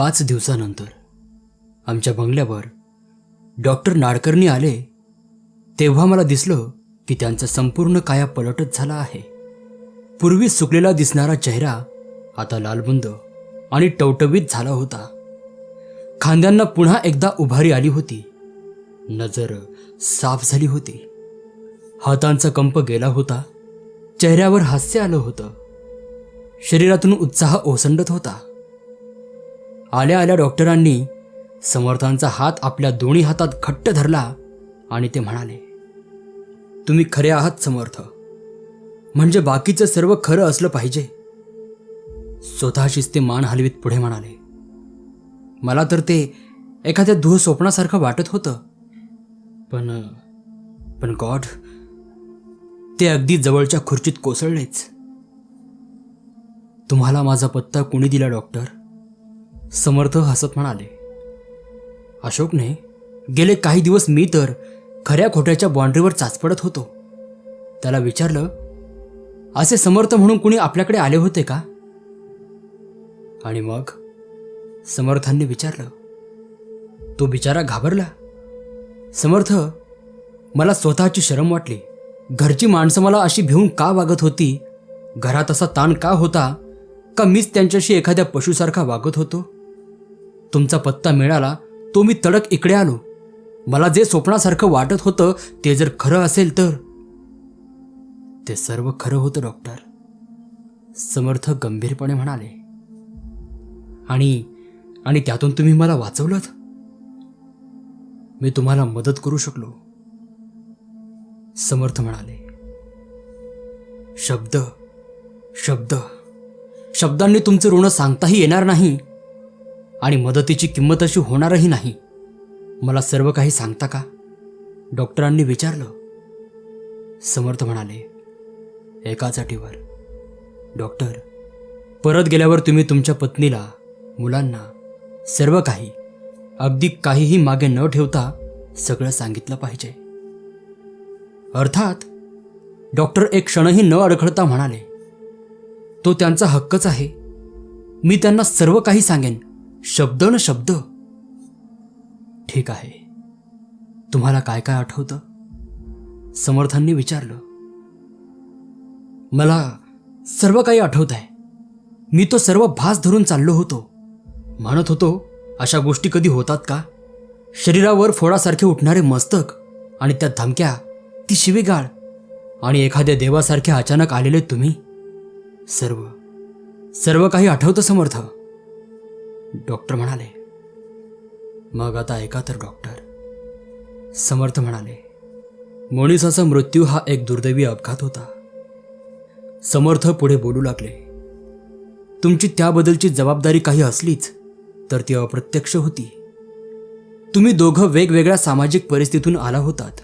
पाच दिवसानंतर आमच्या बंगल्यावर डॉक्टर नाडकर्णी आले तेव्हा मला दिसलं की त्यांचा संपूर्ण काया पलटच झाला आहे. पूर्वी सुकलेला दिसणारा चेहरा आता लालबुंद आणि टवटवीत झाला होता. खांद्यांना पुन्हा एकदा उभारी आली होती. नजर साफ झाली होती. हातांचा कंप गेला होता. चेहऱ्यावर हास्य आलं होतं. शरीरातून उत्साह ओसंडत होता. आल्या आल्या डॉक्टरांनी समर्थांचा हात आपल्या दोन्ही हातात घट्ट धरला आणि ते म्हणाले तुम्ही खरे आहात समर्थ. म्हणजे बाकीचं सर्व खरं असलं पाहिजे. स्वतःशीच ते मान हलवीत पुढे म्हणाले मला तर ते एखाद्या दुह स्वप्नासारखं वाटत होतं. पण पण गॉड ते अगदी जवळच्या खुर्चीत कोसळलेच. तुम्हाला माझा पत्ता कोणी दिला डॉक्टर? समर्थ हसत म्हणाले अशोकने गेले काही दिवस मी तर खऱ्या खोट्याच्या बाँड्रीवर चाचपडत होतो. त्याला विचारलं असे समर्थ म्हणून कुणी आपल्याकडे आले होते का? आणि मग समर्थांनी विचारलं तो बिचारा घाबरला. समर्थ मला स्वतःची शरम वाटली. घरची माणसं मला अशी भिवून का वागत होती? घरात असा ताण का होता? का मीच त्यांच्याशी एखाद्या पशुसारखा वागत होतो? तुमचा पत्ता मिळाला तो मी तडक इकडे आलो. मला जे स्वप्नासारखं वाटत होतं ते जर खरं असेल तर? ते सर्व खरं होतं डॉक्टर. समर्थ गंभीरपणे म्हणाले. आणि आणि त्यातून तुम्ही मला वाचवलं मी तुम्हाला मदत करू शकलो. समर्थ म्हणाले. शब्द शब्द. शब्दांनी तुमचं ऋण सांगताही येणार नाही. आणि मदतीची किंमत अशी होणारही नाही. मला सर्व काही सांगता का? डॉक्टरांनी विचारलं. समर्थ म्हणाले एकाच अटीवर. डॉक्टर परत गेल्यावर तुम्ही तुमच्या पत्नीला मुलांना सर्व काही अगदी काहीही मागे न ठेवता सगळं सांगितलं पाहिजे. अर्थात डॉक्टर एक क्षणही न अडखळता म्हणाले तो त्यांचा हक्कच आहे. मी त्यांना सर्व काही सांगेन. शब्द न शब्द. ठीक आहे. तुम्हाला काय काय आठवतं? समर्थांनी विचारलं. मला सर्व काही आठवत आहे. मी तो सर्व भास धरून चाललो होतो. म्हणत होतो अशा गोष्टी कधी होतात का? शरीरावर फोडासारखे उठणारे मस्तक आणि त्या धमक्या ती शिवीगाळ आणि एखाद्या देवासारखे अचानक आलेले तुम्ही? सर्व. सर्व काही आठवतं समर्थ. डॉक्टर म्हणाले मग आता ऐका तर डॉक्टर. समर्थ म्हणाले मोनिसाचा मृत्यू हा एक दुर्दैवी अपघात होता. समर्थ पुढे बोलू लागले तुमची त्याबद्दलची जबाबदारी काही असलीच तर ती अप्रत्यक्ष होती. तुम्ही दोघं वेगवेगळ्या सामाजिक परिस्थितीतून आला होतात.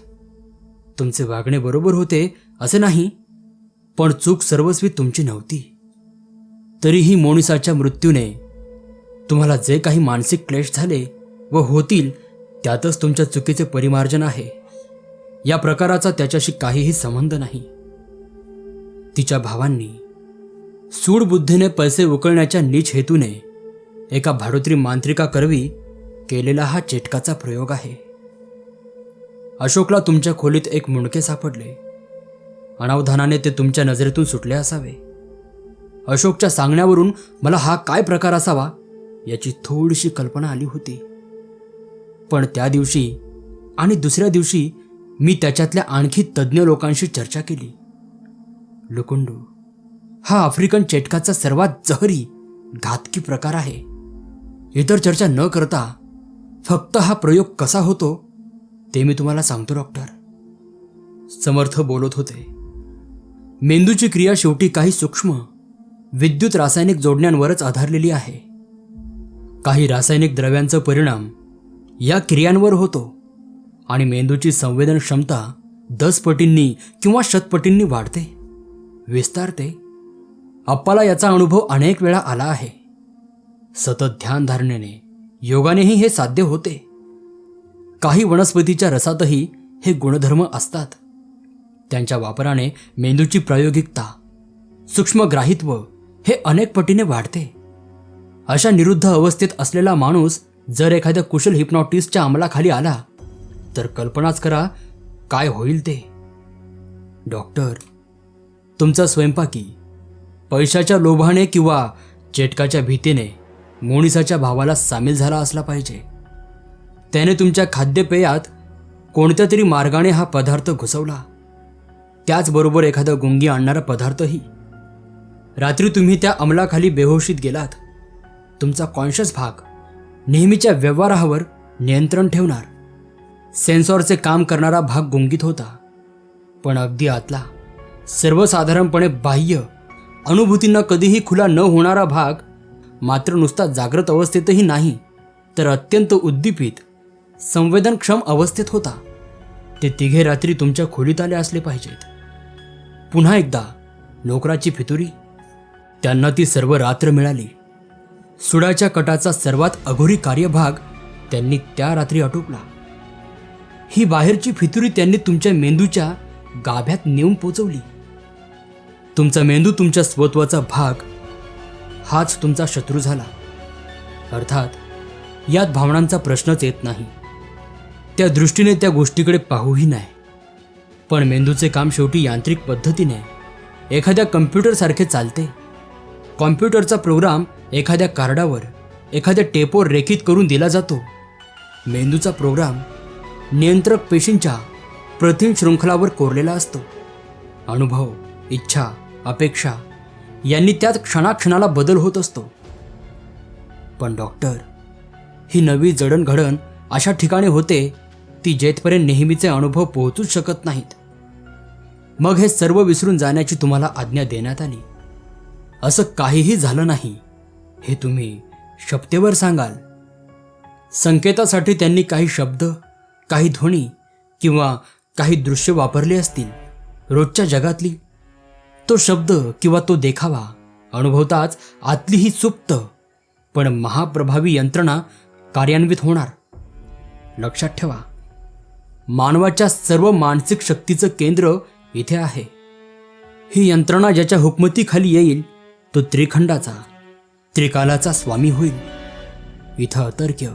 तुमचे वागणे बरोबर होते असे नाही पण चूक सर्वस्वी तुमची नव्हती. तरीही मोनिसाच्या मृत्यूने तुम्हाला जे काही मानसिक क्लेश झाले व होतील त्यातच तुमच्या चुकीचे परिमार्जन आहे. या प्रकाराचा त्याच्याशी काहीही संबंध नाही. तिच्या भावांनी सूडबुद्धीने पैसे उकळण्याच्या नीच हेतूने एका भाडोत्री मांत्रिका करवी केलेला हा चेटकाचा प्रयोग आहे. अशोकला तुमच्या खोलीत एक मुंडके सापडले. अनावधानाने ते तुमच्या नजरेतून सुटले असावे. अशोकच्या सांगण्यावरून मला हा काय प्रकार असावा? याची थोडीशी कल्पना आली होती. पण त्या दिवशी आणि दुसऱ्या दिवशी मी त्याच्यातल्या आणखी तज्ज्ञ लोकांशी चर्चा केली. लुकुंडू हा आफ्रिकन चेटकाचा सर्वात जहरी घातकी प्रकार आहे. इतर चर्चा न करता फक्त हा प्रयोग कसा होतो ते मी तुम्हाला सांगतो डॉक्टर. समर्थ बोलत होते. मेंदूची क्रिया शेवटी काही सूक्ष्म विद्युत रासायनिक जोडण्यांवरच आधारलेली आहे. काही रासायनिक द्रव्यांचा परिणाम या क्रियांवर होतो. आणि मेंदूची संवेदन क्षमता दस पटींनी किंवा शतपटींनी वाढते. विस्तारते. अप्पाला याचा अनुभव अनेक वेळा आला आहे. सतत ध्यानधारणेने योगानेही हे साध्य होते. काही वनस्पतीच्या रसातही हे गुणधर्म असतात. त्यांच्या वापराने मेंदूची प्रायोगिकता सूक्ष्मग्राहित्व हे अनेक पटीने वाढते. अशा निरुद्ध अवस्थेत असलेला माणूस जर एखाद्या कुशल हिप्नॉटिस्टच्या अंमलाखाली आला तर कल्पनाच करा काय होईल ते. डॉक्टर तुमचा स्वयंपाकी पैशाच्या लोभाने किंवा चेटकाच्या भीतीने मोनिसाच्या भावाला सामील झाला असला पाहिजे. त्याने तुमच्या खाद्यपेयात कोणत्या तरी मार्गाने हा पदार्थ घुसवला. त्याचबरोबर एखादा गुंगी आणणारा पदार्थही. रात्री तुम्ही त्या अंमलाखाली बेहोशीत गेलात. तुमचा कॉन्शियस भाग नेहमीच्या व्यवहारावर नियंत्रण ठेवणार. सेन्सॉरचे काम करणारा भाग गुंगीत होता. पण अगदी आतला सर्वसाधारणपणे बाह्य अनुभूतींना कधीही खुला न होणारा भाग मात्र नुसता जागृत अवस्थेतही नाही तर अत्यंत उद्दीपित संवेदनक्षम अवस्थेत होता. ते तिघे रात्री तुमच्या खोलीत आले असले पाहिजेत. पुन्हा एकदा नोकराची फितुरी. त्यांना ती सर्व रात्र मिळाली. सुडाच्या कटाचा सर्वात अघोरी कार्यभाग त्यांनी त्या रात्री आटोपला. ही बाहेरची फितुरी त्यांनी तुमच्या मेंदूच्या गाभ्यात नेऊन पोचवली. तुमचा मेंदू तुमच्या स्वत्वाचा भाग हाच तुमचा शत्रू झाला. अर्थात यात भावनांचा प्रश्नच येत नाही. त्या दृष्टीने त्या गोष्टीकडे पाहूही नाही. पण मेंदूचे काम शेवटी यांत्रिक पद्धतीने. एखाद्या कम्प्युटरसारखे चालते. कॉम्प्युटरचा प्रोग्राम एखाद्या कार्डावर एखाद्या टेपवर रेखित करून दिला जातो. मेंदूचा प्रोग्राम नियंत्रक पेशींच्या प्रथिन शृंखलावर कोरलेला असतो. अनुभव इच्छा अपेक्षा यांनी त्यात क्षणाक्षणाला बदल होत असतो. पण डॉक्टर ही नवी जडणघडण अशा ठिकाणी होते ती जेथपर्यंत नेहमीचे अनुभव पोहोचूच शकत नाहीत. मग हे सर्व विसरून जाण्याची तुम्हाला आज्ञा देण्यात आली. असं काहीही झालं नाही. हे तुम्ही शपथेवर सांगाल? संकेतासाठी त्यांनी काही शब्द काही ध्वनी किंवा काही दृश्य वापरले असतील. रोजच्या जगातली तो शब्द किंवा तो देखावा अनुभवताच आतली ही सुप्त पण महाप्रभावी यंत्रणा कार्यान्वित होणार. लक्षात ठेवा मानवाच्या सर्व मानसिक शक्तीचं केंद्र इथे आहे. ही यंत्रणा ज्याच्या हुकमतीखाली येईल तो त्रिखंडाचा त्रिकालाचा स्वामी होईल. इथं अतर्क्य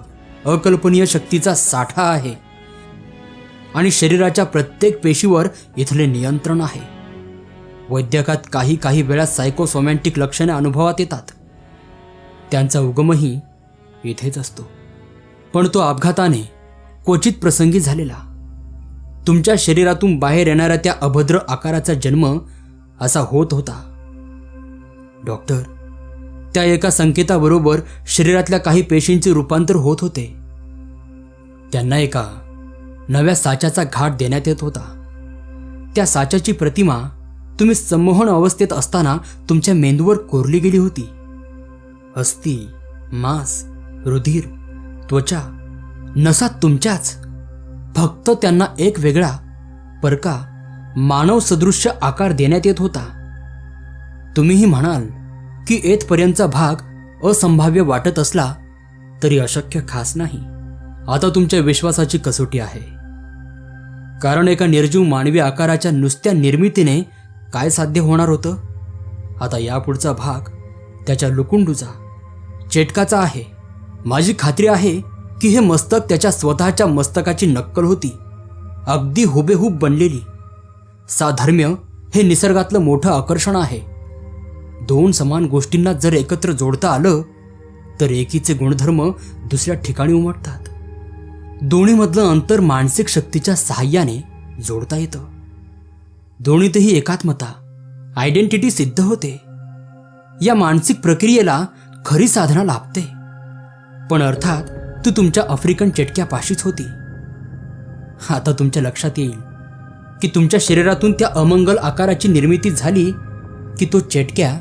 अकल्पनीय शक्तीचा साठा आहे. आणि शरीराच्या प्रत्येक पेशीवर इथले नियंत्रण आहे. वैद्यकात काही काही वेळा सायकोसोमॅन्टिक लक्षणे अनुभवात येतात. त्यांचा उगमही इथेच असतो. पण तो अपघाताने क्वचित प्रसंगी झालेला. तुमच्या शरीरातून बाहेर येणाऱ्या त्या अभद्र आकाराचा जन्म असा होत होता. डॉक्टर त्या एका संकेताबरोबर शरीरातल्या काही पेशींचे रूपांतर होत होते. त्यांना एका नव्या साच्याचा घाट देण्यात येत होता. त्या साच्याची प्रतिमा तुम्ही संमोहन अवस्थेत असताना तुमच्या मेंदूवर कोरली गेली होती. अस्थि मांस रुधिर त्वचा नसा तुमच्याच. फक्त त्यांना एक वेगळा परका मानव सदृश्य आकार देण्यात येत होता. तुम्हीही म्हणाल की येथपर्यंतचा भाग असंभाव्य वाटत असला तरी अशक्य खास नाही. आता तुमच्या विश्वासाची कसोटी आहे. कारण एका निर्जीव मानवी आकाराच्या नुसत्या निर्मितीने काय साध्य होणार होतं? आता यापुढचा भाग त्याच्या लुकुंडूचा चेटकाचा आहे. माझी खात्री आहे की हे मस्तक त्याच्या स्वतःच्या मस्तकाची नक्कल होती. अगदी हुबेहूब बनलेली. साधर्म्य हे निसर्गातलं मोठं आकर्षण आहे. दोन समान गोष्टींना जर एकत्र जोडता आलं तर एकीचे गुणधर्म दुसऱ्या ठिकाणी उमटतात. दोन्हीमधलं अंतर मानसिक शक्तीच्या सहाय्याने जोडता येतं. दोन्हीतही एकात्मता आयडेंटिटी सिद्ध होते. या मानसिक प्रक्रियेला खरी साधना लाभते. पण अर्थात ती तुमच्या आफ्रिकन चेटक्यापाशीच होती. आता तुमच्या लक्षात येईल की तुमच्या शरीरातून त्या अमंगल आकाराची निर्मिती झाली की तो चेटक्या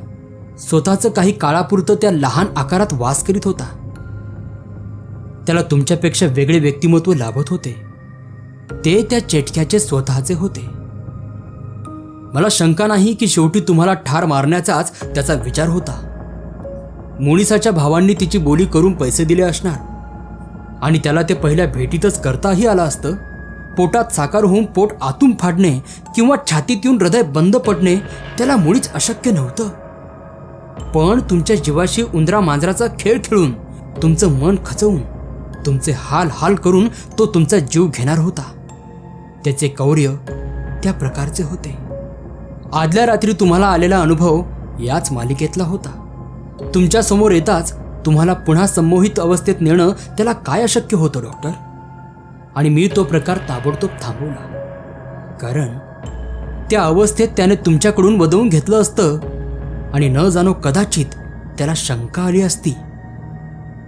स्वतःचं काही काळापुरतं त्या लहान आकारात वास करीत होता. त्याला तुमच्यापेक्षा वेगळे व्यक्तिमत्व लाभत होते. ते त्या चेटक्याचे स्वतःचे होते. मला शंका नाही की शेवटी तुम्हाला ठार मारण्याचाच त्याचा विचार होता. मोनिसाच्या भावांनी तिची बोली करून पैसे दिले असणार. आणि त्याला ते पहिल्या भेटीतच करताही आलं असतं. पोटात साकार होऊन पोट आतून फाडणे किंवा छातीत येऊन हृदय बंद पडणे त्याला मुळीच अशक्य नव्हतं. पण तुमच्या जीवाशी उंदरा मांजराचा खेळ खेळून तुमचं मन खचवून तुमचे हाल हाल करून तो तुमचा जीव घेणार होता. त्याचे कौर्य त्या प्रकारचे होते. आदल्या रात्री तुम्हाला आलेला अनुभव याच मालिकेतला होता. तुमच्यासमोर येताच तुम्हाला पुन्हा संमोहित अवस्थेत नेणं त्याला काय अशक्य होतं डॉक्टर? आणि मी तो प्रकार ताबडतोब थांबवला. कारण त्या अवस्थेत त्याने तुमच्याकडून वदवून घेतलं असतं आणि न जाणो कदाचित त्याला शंका आली असती.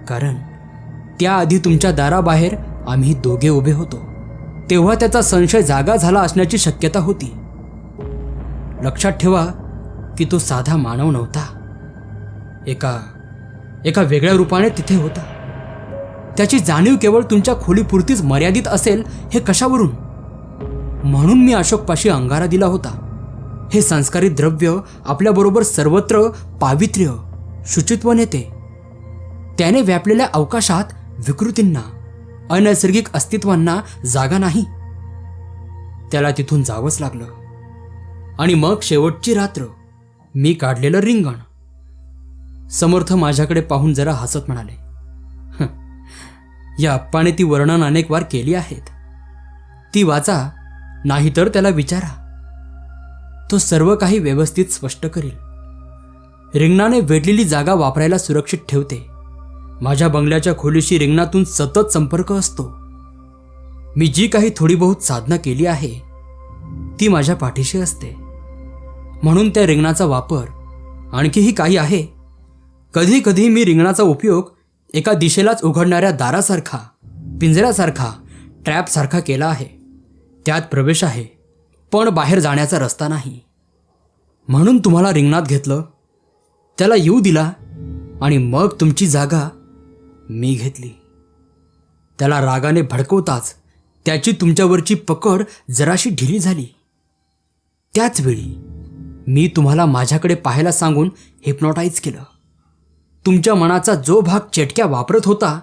कारण त्याआधी तुमच्या दाराबाहेर आम्ही दोघे उभे होतो. तेव्हा त्याचा संशय जागा झाला असण्याची शक्यता होती. लक्षात ठेवा की तो साधा मानव नव्हता. एका एका वेगळ्या रूपाने तिथे होता. त्याची जाणीव केवळ तुमच्या खोलीपुरतीच मर्यादित असेल हे कशावरून? म्हणून मी अशोकपाशी अंगारा दिला होता. हे संस्कारित द्रव्य आपल्याबरोबर सर्वत्र पावित्र्य शुचित्व नेते. त्याने व्यापलेल्या अवकाशात विकृतींना अनैसर्गिक अस्तित्वांना जागा नाही. त्याला तिथून जावंच लागलं. आणि मग शेवटची रात्र मी काढलेलं रिंगण. समर्थ माझ्याकडे पाहून जरा हसत म्हणाले "हं, या अप्पाने ती वर्णन अनेक वार केली आहेत. ती वाचा नाहीतर त्याला विचारा. तो सर्व काही व्यवस्थित स्पष्ट करील. रिंगणाने वेढलेली जागा वापरायला सुरक्षित ठेवते. माझ्या बंगल्याच्या खोलीशी रिंगणातून सतत संपर्क असतो. मी जी काही थोडी बहुत साधना केली आहे ती माझ्या पाठीशी असते. म्हणून त्या रिंगणाचा वापर आणखीही काही आहे. कधी कधी मी रिंगणाचा उपयोग एका दिशेलाच उघडणाऱ्या दारासारखा पिंजऱ्यासारखा ट्रॅपसारखा केला आहे. त्यात प्रवेश आहे. पण बाहेर जाण्याचा रस्ता नाही. म्हणून तुम्हाला रिंगणात घेतलं त्याला येऊ दिला आणि मग तुमची जागा मी घेतली. त्याला रागाने भडकवताच त्याची तुमच्यावरची पकड जराशी ढिली झाली. त्याचवेळी मी तुम्हाला माझ्याकडे पाहायला सांगून हिप्नॉटाईज केलं. तुमच्या मनाचा जो भाग चेटक्या वापरत होता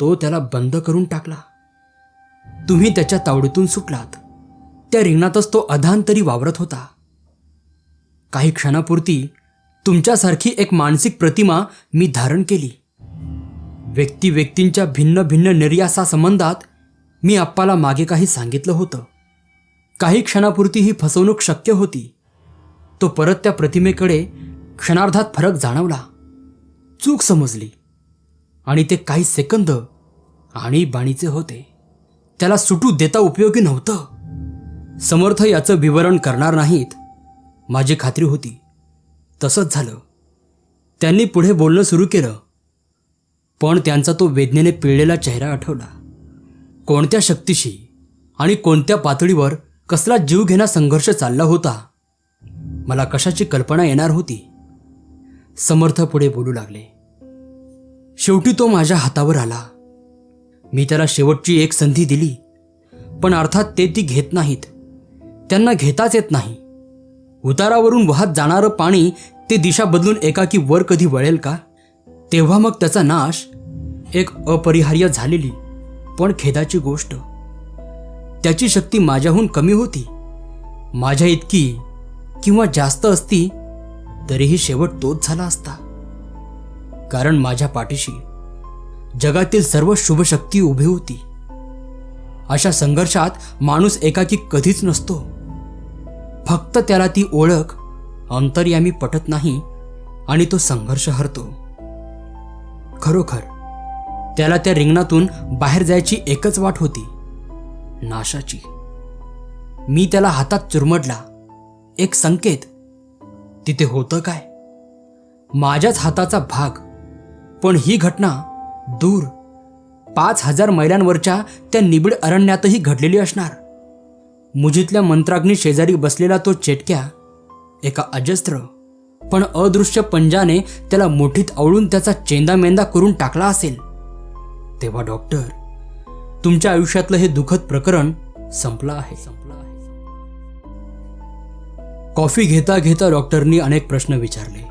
तो त्याला बंद करून टाकला. तुम्ही त्याच्या तावडीतून सुटलात. त्या रिंगणातच तो अधांतरी वावरत होता. काही क्षणापुरती तुमच्यासारखी एक मानसिक प्रतिमा मी धारण केली. व्यक्ती व्यक्तींच्या भिन्न भिन्न निर्यासा संबंधात मी आप्पाला मागे काही सांगितलं होतं. काही क्षणापुरती ही फसवणूक शक्य होती. तो परत त्या प्रतिमेकडे क्षणार्धात फरक जाणवला. चूक समजली. आणि ते काही सेकंद आणि बाणीचे होते. त्याला सुटू देता उपयोगी नव्हतं. समर्थ याचं विवरण करणार नाहीत. माझी खात्री होती. तसंच झालं. त्यांनी पुढे बोलणं सुरू केलं. पण त्यांचा तो वेदनेने पिळलेला चेहरा आठवला. कोणत्या शक्तीशी आणि कोणत्या पातळीवर कसला जीवघेणा संघर्ष चालला होता? मला कशाची कल्पना येणार होती? समर्थ पुढे बोलू लागले. शेवटी तो माझ्या हातावर आला. मी त्याला शेवटची एक संधी दिली. पण अर्थात ते ती घेत नाहीत. त्यांना घेताच येत नाही. उतारावरून वाहत जाणारं पाणी ते दिशा बदलून एकाकी वर कधी वळेल का? तेव्हा मग त्याचा नाश एक अपरिहार्य झालेली पण खेदाची गोष्ट. त्याची शक्ती माझ्याहून कमी होती. माझ्या इतकी किंवा जास्त असती तरीही शेवट तोच झाला असता. कारण माझ्या पाठीशी जगातील सर्व शुभशक्ती उभी होती. अशा संघर्षात माणूस एकाकी कधीच नसतो. फक्त त्याला ती ओळख अंतर्यामी पटत नाही आणि तो संघर्ष हरतो. खरोखर त्याला त्या रिंगणातून बाहेर जायची एकच वाट होती नाशाची. मी त्याला हातात चुरमडला. एक संकेत तिथे होतं काय? माझ्याच हाताचा भाग. पण ही घटना दूर. पाच हजार मैलांवरच्या त्या निबिड अरण्यातही घडलेली असणार. मुजीतल्या मंत्राग्नी शेजारी बसलेला तो चेटक्या एका अजस्त्र पण अदृश्य पंजाने त्याला मुठीत आवळून त्याचा चेंदामेंदा करून टाकला असेल. तेव्हा डॉक्टर तुमच्या आयुष्यातलं हे दुःखद प्रकरण संपलं आहे. संपलं आहे कॉफी घेता घेता डॉक्टरनी अनेक प्रश्न विचारले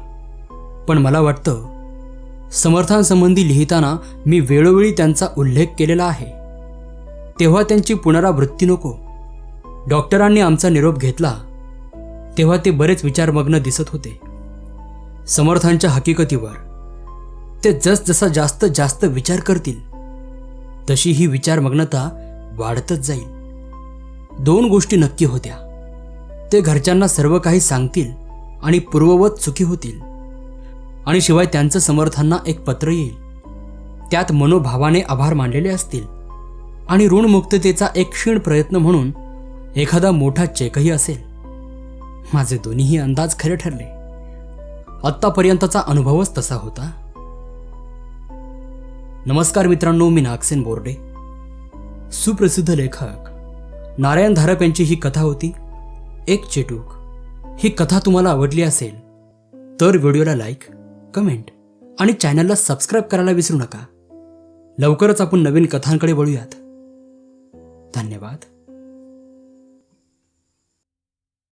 पण मला वाटतं समर्थांसंबंधी लिहिताना मी वेळोवेळी त्यांचा उल्लेख केलेला आहे. तेव्हा त्यांची पुनरावृत्ती नको. डॉक्टरांनी आमचा निरोप घेतला तेव्हा ते बरेच विचारमग्न दिसत होते. समर्थांच्या हकीकतीवर ते जसजसा जास्त जास्त विचार करतील तशी ही विचारमग्नता वाढतच जाईल. दोन गोष्टी नक्की होत्या. ते घरच्यांना सर्व काही सांगतील आणि पूर्ववत सुखी होतील. आणि शिवाय त्यांचं समर्थांना एक पत्र येईल. त्यात मनोभावाने आभार मानलेले असतील. आणि ऋणमुक्ततेचा एक क्षीण प्रयत्न म्हणून एखादा मोठा चेकही असेल. माझे दोन्हीही अंदाज खरे ठरले. आत्तापर्यंतचा अनुभवच तसा होता. नमस्कार मित्रांनो मी नागसेन बोर्डे. सुप्रसिद्ध लेखक नारायण धारप यांची ही कथा होती. एक चेटूक ही कथा तुम्हाला आवडली असेल तर व्हिडिओला लाईक कमेंट आणि चॅनलला सबस्क्राईब करायला विसरू नका. लवकरच आपण नवीन कथांकडे वळूयात. धन्यवाद.